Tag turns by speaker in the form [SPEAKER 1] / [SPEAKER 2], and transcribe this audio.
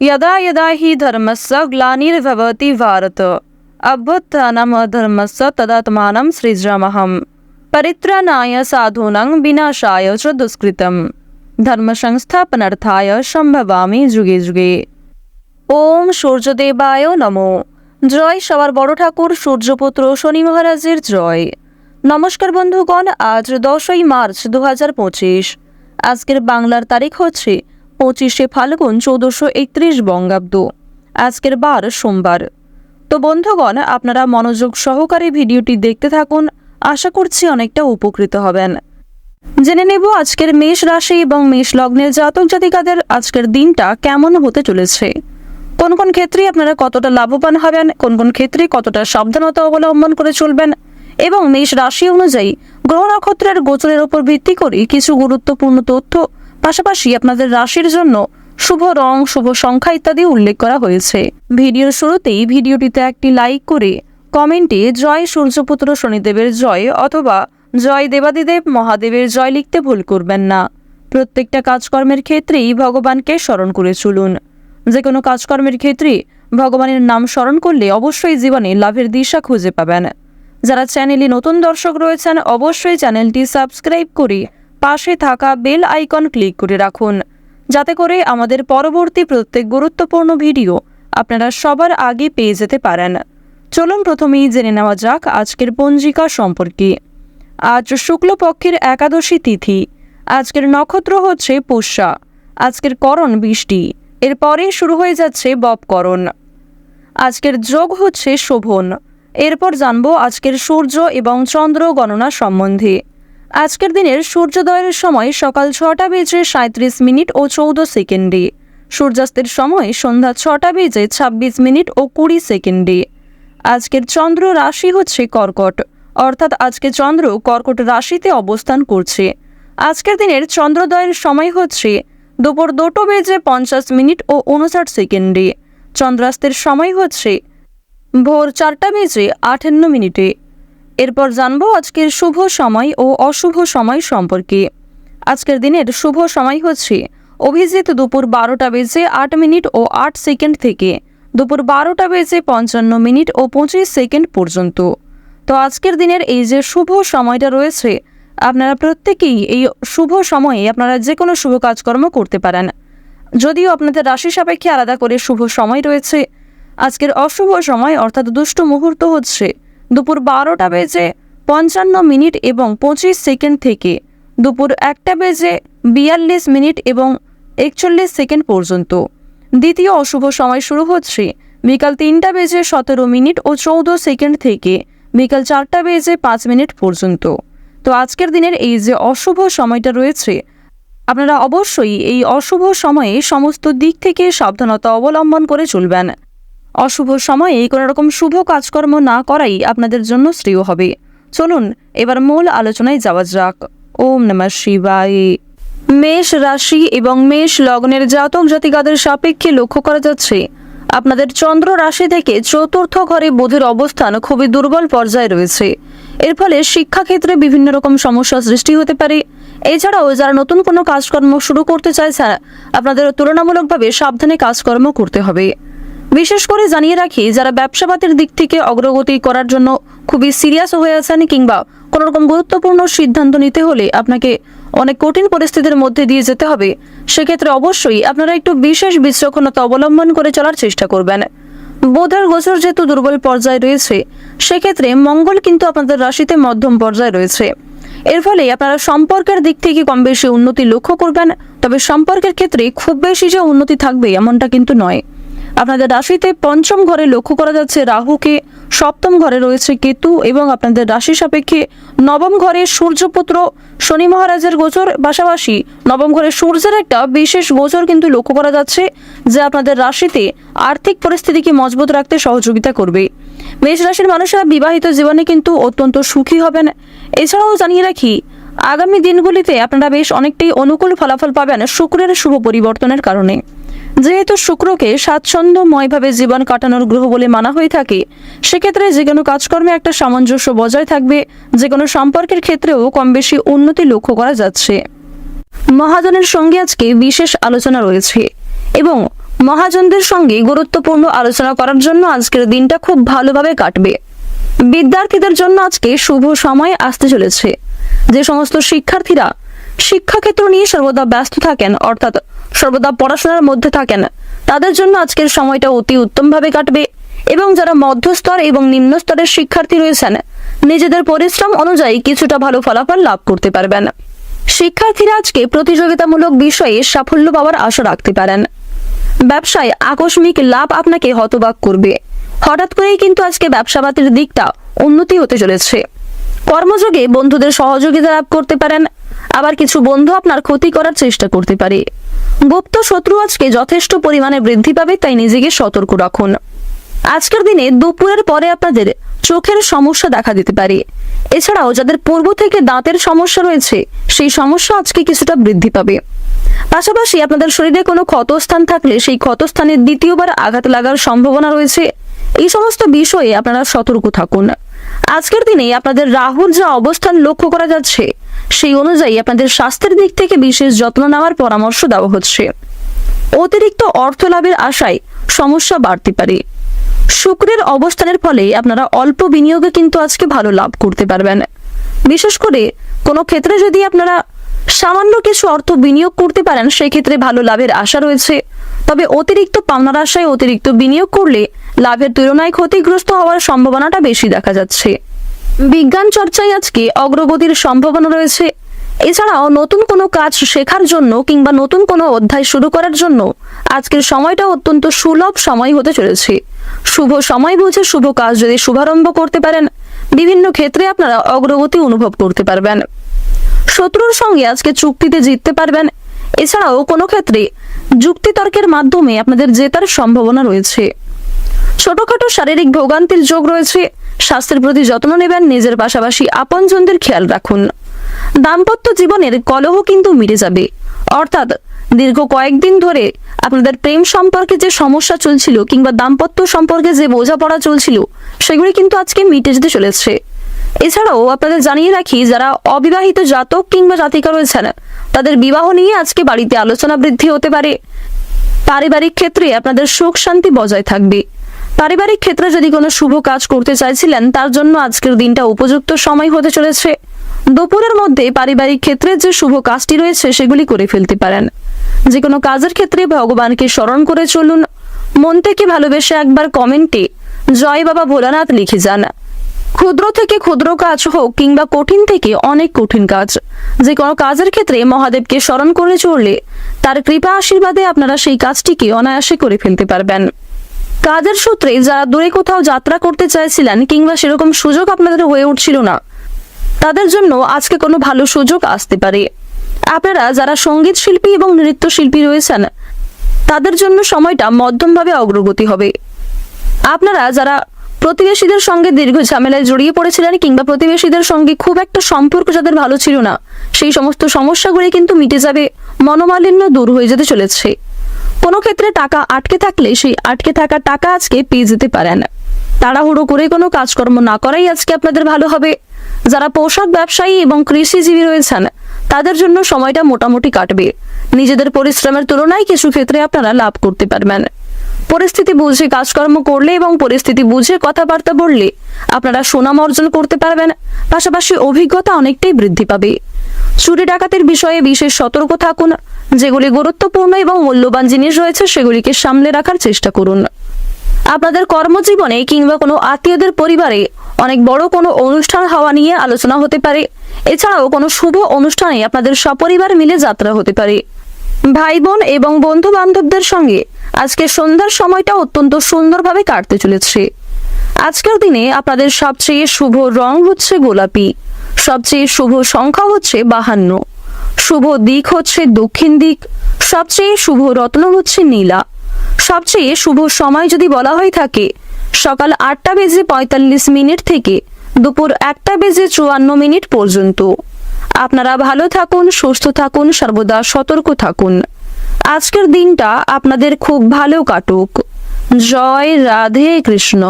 [SPEAKER 1] यदा यदा हि धर्मस्य ग्लानिर्भवति भारत अभ्युत्थानम् अधर्मस्य तदात्मानं सृजामहम् परित्राणाय साधूनां विनाशाय च दुष्कृतम् ধর্মসংস্থাপনার্থায় সম্ভবামি যুগে যুগে ওম সূর্যদেবায় নমো জয় সবার বড় ঠাকুর সূর্যপুত্র শনি মহারাজের জয় নমস্কার বন্ধুগণ আজ দশই মার্চ দু হাজার পঁচিশ আজকের বাংলার তারিখ হচ্ছে পঁচিশে ফাল্গুন চৌদ্দশো একত্রিশ বঙ্গাব্দ। আজকের বার সোমবার। তো বন্ধুগণ, আপনারা মনোযোগ সহকারে ভিডিওটি দেখতে থাকুন। আশা করছি অনেকটা উপকৃত হবেন। জেনে নেব আজকের মেষ রাশি এবং মেষ লগ্নের জাতক জাতিকাদের আজকের দিনটা কেমন হতে চলেছে। কোন কোন ক্ষেত্রে আপনারা কতটা লাভবান হবেন, কোন কোন ক্ষেত্রে কতটা সাবধানতা অবলম্বন করে চলবেন এবং মেষ রাশি অনুযায়ী গ্রহ নক্ষত্রের গোচরের উপর ভিত্তি করে কিছু গুরুত্বপূর্ণ তথ্য পাশাপাশি আপনাদের রাশির জন্য শুভ রং, শুভ সংখ্যা ইত্যাদি উল্লেখ করা হয়েছে। ভিডিওর শুরুতেই ভিডিওটিতে একটি লাইক করে কমেন্টে জয় সূর্যপুত্র শনিদেবের জয় অথবা জয় দেবাদিদেব মহাদেবের জয় লিখতে ভুল করবেন না। প্রত্যেকটা কাজকর্মের ক্ষেত্রেই ভগবানকে স্মরণ করে চলুন। যে কোনো কাজকর্মের ক্ষেত্রে ভগবানের নাম স্মরণ করলে অবশ্যই জীবনে লাভের দিশা খুঁজে পাবেন। যারা চ্যানেলে নতুন দর্শক রয়েছেন, অবশ্যই চ্যানেলটি সাবস্ক্রাইব করে পাশে থাকা বেল আইকন ক্লিক করে রাখুন। যাতে করে আমাদের পরবর্তী প্রত্যেক গুরুত্বপূর্ণ ভিডিও আপনারা সবার আগে পেয়ে যেতে পারেন। চলুন প্রথমেই জেনে নেওয়া যাক আজকের পঞ্জিকা সম্পর্কে। আজ শুক্লপক্ষের একাদশী তিথি। আজকের নক্ষত্র হচ্ছে পুষ্যা। আজকের করণ বৃষ্টি। এরপরে শুরু হয়ে যাচ্ছে বপকরণ আজকের যোগ হচ্ছে শোভন। এরপর জানব আজকের সূর্য এবং চন্দ্র গণনা সম্বন্ধে। আজকের দিনের সূর্যোদয়ের সময় সকাল ছটা বেজে সাঁত্রিশ মিনিট ও চৌদ্দ সেকেন্ডে। সূর্যাস্তের সময় সন্ধ্যা ছটা বেজে ছাব্বিশ মিনিট ও কুড়ি সেকেন্ডে। আজকের চন্দ্র রাশি হচ্ছে কর্কট, অর্থাৎ আজকে চন্দ্র কর্কট রাশিতে অবস্থান করছে। আজকের দিনের চন্দ্রোদয়ের সময় হচ্ছে দুপুর দুটো বেজে পঞ্চাশ মিনিট ও উনষাট সেকেন্ডে। চন্দ্রাস্তের সময় হচ্ছে ভোর চারটা বেজে আটান্ন মিনিটে। এরপর জানব আজকের শুভ সময় ও অশুভ সময় সম্পর্কে। আজকের দিনের শুভ সময় হচ্ছে অভিজিৎ দুপুর বারোটা বেজে আট মিনিট ও আট সেকেন্ড থেকে দুপুর বারোটা বেজে পঞ্চান্ন মিনিট ও পঁচিশ সেকেন্ড পর্যন্ত। তো আজকের দিনের এই যে শুভ সময়টা রয়েছে, আপনারা প্রত্যেকেই এই শুভ সময়ে আপনারা যে কোনো শুভ কাজকর্ম করতে পারেন। যদিও আপনাদের রাশি সাপেক্ষে আলাদা করে শুভ সময় রয়েছে, আজকের অশুভ সময় অর্থাৎ দুষ্ট মুহূর্ত হচ্ছে দুপুর বারোটা বেজে পঞ্চান্ন মিনিট এবং পঁচিশ সেকেন্ড থেকে দুপুর একটা বেজে বিয়াল্লিশ মিনিট এবং একচল্লিশ সেকেন্ড পর্যন্ত। দ্বিতীয় অশুভ সময় শুরু হচ্ছে বিকাল তিনটা বেজে সতেরো মিনিট ও চৌদ্দ সেকেন্ড থেকে বিকাল চারটা বেজে পাঁচ মিনিট পর্যন্ত। তো আজকের দিনের এই যে অশুভ সময়টা রয়েছে, আপনারা অবশ্যই এই অশুভ সময়ে সমস্ত দিক থেকে সাবধানতা অবলম্বন করে চলবেন। অশুভ সময়ে কোনো রকম শুভ কাজকর্ম না করাই আপনাদের জন্য শ্রেয় হবে। চলুন, এবার মূল আলোচনায় যাওয়া যাক। ওম নমঃ শিবায়। মেষ রাশি এবং মেষ লগ্নের জাতক জাতিকাদের সাপেক্ষে লক্ষ্য করা যাচ্ছে, আপনাদের চন্দ্র রাশি থেকে চতুর্থ ঘরে বোধের অবস্থান খুবই দুর্বল পর্যায়ে রয়েছে। এর ফলে শিক্ষাক্ষেত্রে বিভিন্ন রকম সমস্যা সৃষ্টি হতে পারে। এছাড়াও যারা নতুন কোনো কাজকর্ম শুরু করতে চাইছে আপনাদের তুলনামূলকভাবে সাবধানে কাজকর্ম করতে হবে। বিশেষ করে জানিয়ে রাখি, যারা ব্যবসাপাতির দিক থেকে অগ্রগতি করার জন্য খুবই সিরিয়াস হয়ে আছেন কিংবা কোনো রকম গুরুত্বপূর্ণ সিদ্ধান্ত নিতে হলে আপনাকে অনেক কঠিন পরিস্থিতির মধ্যে দিয়ে যেতে হবে, সেক্ষেত্রে অবশ্যই আপনারা একটু বিশেষ বিচক্ষণতা অবলম্বন করে চলার চেষ্টা করবেন। বোধের গোচর যেহেতু দুর্বল পর্যায়ে রয়েছে, সেক্ষেত্রে মঙ্গল কিন্তু আপনাদের রাশিতে মধ্যম পর্যায়ে রয়েছে। এর ফলে আপনারা সম্পর্কের দিক থেকে কম বেশি উন্নতি লক্ষ্য করবেন, তবে সম্পর্কের ক্ষেত্রে খুব বেশি যে উন্নতি থাকবে এমনটা কিন্তু নয়। আপনাদের রাশিতে পঞ্চম ঘরে লক্ষ্য করা যাচ্ছে রাহুকে সপ্তম ঘরে রয়েছে কেতু এবং আপনাদের রাশি সাপেক্ষে নবম ঘরে সূর্যপুত্র, শনি মহারাজের গোচর পাশাপাশি নবম ঘরে সূর্যের একটা বিশেষ গোচর কিন্তু লক্ষ্য করা যাচ্ছে যে আপনাদের রাশিতে আর্থিক পরিস্থিতিকে মজবুত রাখতে সহযোগিতা করবে। মেষ রাশির মানুষেরা বিবাহিত জীবনে কিন্তু অত্যন্ত সুখী হবেন। এছাড়াও জানিয়ে রাখি, আগামী দিনগুলিতে আপনারা বেশ অনেকটাই অনুকূল ফলাফল পাবেন শুক্রের শুভ পরিবর্তনের কারণে। যেহেতু শুক্রকে স্বাচ্ছন্দ্যময়ভাবে জীবন কাটানোর গ্রহ বলে মানা হয়ে থাকে, সেক্ষেত্রে যে কোনো কাজকর্মে একটা সামঞ্জস্য বজায় থাকবে, যে কোনো সম্পর্কের ক্ষেত্রেও কম বেশি উন্নতি লক্ষ্য করা যাচ্ছে। মহাজনের সঙ্গে আজকে বিশেষ আলোচনা রয়েছে এবং মহাজনদের সঙ্গে গুরুত্বপূর্ণ আলোচনা করার জন্য আজকের দিনটা খুব ভালোভাবে কাটবে। বিদ্যার্থীদের জন্য আজকে শুভ সময় আসতে চলেছে। যে সমস্ত শিক্ষার্থীরা শিক্ষাক্ষেত্র নিয়ে সর্বদা ব্যস্ত থাকেন, অর্থাৎ সর্বদা পড়াশোনার মধ্যে থাকেন। তাদের জন্য আজকের সময়টা অতি উত্তমভাবে কাটবে এবং যারা মধ্যস্তর এবং নিম্ন স্তরের শিক্ষার্থী রয়েছেন, নিজেদের পরিশ্রম অনুযায়ী কিছুটা ভালো ফলাফল লাভ করতে পারবেন। শিক্ষার্থীরা আজকে প্রতিযোগিতামূলক বিষয়ে সাফল্য পাওয়ার আশা রাখতে পারেন। ব্যবসায় আকস্মিক লাভ আপনাকে হতবাক করবে। হঠাৎ করেই কিন্তু আজকে ব্যবসাপাতির দিকটা উন্নতি হতে চলেছে। কর্মযোগে বন্ধুদের সহযোগিতা লাভ করতে পারেন, আবার কিছু বন্ধু আপনার ক্ষতি করার চেষ্টা করতে পারে। গুপ্ত শত্রু আজকে যথেষ্ট পরিমাণে বৃদ্ধি পাবে, তাই নিজেকে সতর্ক রাখুন। আজকের দিনে দুপুরের পরে আপনাদের চোখের সমস্যা দেখা দিতে পারে। এছাড়াও যাদের পূর্ব থেকে দাঁতের সমস্যা রয়েছে, সেই সমস্যা আজকে কিছুটা বৃদ্ধি পাবে। পাশাপাশি আপনাদের শরীরে কোনো ক্ষতস্থান থাকলে সেই ক্ষতস্থানে দ্বিতীয়বার আঘাত লাগার সম্ভাবনা রয়েছে। এই সমস্ত বিষয়ে আপনারা সতর্ক থাকুন। আজকের দিনে আপনাদের রাহুর যা অবস্থান লক্ষ্য করা যাচ্ছে, সেই অনুযায়ী আপনাদের স্বাস্থ্যের দিক থেকে বিশেষ যত্ন নেওয়ার পরামর্শ দেওয়া হচ্ছে। অতিরিক্ত অর্থ লাভের আশায় সমস্যা বাড়তে পারে। শুক্রের অবস্থানের ফলে আপনারা অল্প বিনিয়োগে কিন্তু আজকে ভালো লাভ করতে পারবেন। বিশেষ করে কোনো ক্ষেত্রে যদি আপনারা সামান্য কিছু অর্থ বিনিয়োগ করতে পারেন সেই ক্ষেত্রে ভালো লাভের আশা রয়েছে। তবে অতিরিক্ত পাওনার আশায় অতিরিক্ত বিনিয়োগ করলে লাভের তুলনায় ক্ষতিগ্রস্ত হওয়ার সম্ভাবনাটা বেশি দেখা যাচ্ছে। বিজ্ঞান চর্চায় আজকে অগ্রগতির সম্ভাবনা রয়েছে। এছাড়াও নতুন কোনো কাজ শেখার জন্য কিংবা নতুন কোনো অধ্যায় শুরু করার জন্য আজকের সময়টা অত্যন্ত সুলভ সময় হতে চলেছে। শুভ সময় বুঝে শুভ কাজ যদি শুভারম্ভ করতে পারেন, বিভিন্ন ক্ষেত্রে আপনারা অগ্রগতি অনুভব করতে পারবেন। শত্রুর সঙ্গে আজকে চুক্তিতে জিততে পারবেন। এছাড়াও কোনো ক্ষেত্রে যুক্তিতর্কের মাধ্যমে আপনাদের জেতার সম্ভাবনা রয়েছে। ছোটখাটো শারীরিক ভোগান্তির যোগ রয়েছে। স্বাস্থ্যের প্রতি যত্ন নেবেন, নিজের পাশাপাশি আপনজনদের খেয়াল রাখুন। দাম্পত্য জীবনের কলহ কিন্তু মিটে যাবে। অর্থাৎ দীর্ঘ কয়েকদিন ধরে আপনাদের প্রেম সম্পর্কে যে সমস্যা চলছিল কিংবা দাম্পত্য সম্পর্কে যে বোঝাপড়া চলছিল, সেগুলি কিন্তু আজকে মিটে যেতে চলেছে। এছাড়াও আপনাদের জানিয়ে রাখি, যারা অবিবাহিত জাতক কিংবা জাতিকা রয়েছেন, তাদের বিবাহ নিয়ে আজকে বাড়িতে আলোচনা বৃদ্ধি হতে পারে। পারিবারিক ক্ষেত্রে আপনাদের সুখ শান্তি বজায় থাকবে। পারিবারিক ক্ষেত্রে যদি কোনো শুভ কাজ করতে চাইছিলেন, তার জন্য আজকের দিনটা উপযুক্ত সময় হতে চলেছে। দুপুরের মধ্যে পারিবারিক ক্ষেত্রে যে শুভ কাজটি রয়েছে, সেগুলি করে ফেলতে পারেন। যে কোনো কাজের ক্ষেত্রে ভগবানকে স্মরণ করে চলুন। মন থেকে ভালোবেসে একবার কমেন্টে জয় বাবা ভোলানাথ লিখে যান। ক্ষুদ্র থেকে ক্ষুদ্র কাজ হোক কিংবা কঠিন থেকে অনেক কঠিন কাজ যে কোনো কাজের ক্ষেত্রে মহাদেবকে স্মরণ করে চললে তার কৃপা আশীর্বাদে আপনারা সেই কাজটিকে অনায়াসে করে ফেলতে পারবেন। কাজের সূত্রে যারা দূরে কোথাও যাত্রা করতে চাইছিলেন কিংবা সেরকম সুযোগ আপনাদের হয়ে উঠছিল না, তাদের জন্য আজকে কোনো ভালো সুযোগ আসতে পারে। আপনারা যারা সংগীত শিল্পী এবং নৃত্যশিল্পী রয়েছেন, তাদের জন্য সময়টা মধ্যমভাবে অগ্রগতি হবে। আপনারা যারা প্রতিবেশীদের সঙ্গে দীর্ঘ ঝামেলায় জড়িয়ে পড়েছিলেন কিংবা প্রতিবেশীদের সঙ্গে খুব একটা সম্পর্ক যাদের ভালো ছিল না, সেই সমস্ত সমস্যাগুলি কিন্তু মিটে যাবে, মনোমালিন্য দূর হয়ে যেতে চলেছে। কোনো ক্ষেত্রে টাকা আটকে থাকলে সেই আটকে থাকা টাকা আজকে পেয়ে যেতে পারেন। তাড়াহুড়ো করে কোনো কাজকর্ম না করাই আজকে আপনাদের ভালো হবে। যারা পোশাক ব্যবসায়ী এবং কৃষিজীবী রয়েছেন, তাদের জন্য সময়টা মোটামুটি কাটবে। নিজেদের পরিশ্রমের তুলনায় কিছু ক্ষেত্রে আপনারা লাভ করতে পারবেন। পরিস্থিতি বুঝে কাজকর্ম করলে এবং পরিস্থিতি বুঝে কথাবার্তা বললে আপনারা সুনাম অর্জন করতে পারবেন, পাশাপাশি অভিজ্ঞতা অনেকটাই বৃদ্ধি পাবে। চুরি ডাকাতের বিষয়ে বিশেষ সতর্ক থাকুন যেগুলি গুরুত্বপূর্ণ এবং মূল্যবান জিনিস রয়েছে, সেগুলিকে সামলে রাখার চেষ্টা করুন। আপনাদের কর্মজীবনে কিংবা কোনো আত্মীয়দের পরিবারে অনেক বড় কোনো অনুষ্ঠান হওয়া নিয়ে আলোচনা হতে পারে। এছাড়াও কোনো শুভ অনুষ্ঠানে আপনাদের সপরিবার মিলে যাত্রা হতে পারে। ভাই বোন এবং বন্ধু বান্ধবদের সঙ্গে আজকে সন্ধ্যার সময়টা অত্যন্ত সুন্দরভাবে কাটতে চলেছে। আজকের দিনে আপনাদের সবচেয়ে শুভ রং হচ্ছে গোলাপি, সবচেয়ে শুভ সংখ্যা হচ্ছে বাহান্ন। শুভ দিক হচ্ছে দক্ষিণ দিক, সবচেয়ে শুভ রত্ন হচ্ছে নীলা। সবচেয়ে শুভ সময় যদি বলা হয়ে থাকে, সকাল আটটা বেজে পঁয়তাল্লিশ মিনিট থেকে দুপুর একটা বেজে চুয়ান্ন মিনিট পর্যন্ত। আপনারা ভালো থাকুন, সুস্থ থাকুন, সর্বদা সতর্ক থাকুন। আজকের দিনটা আপনাদের খুব ভালো কাটুক। জয় রাধে কৃষ্ণ।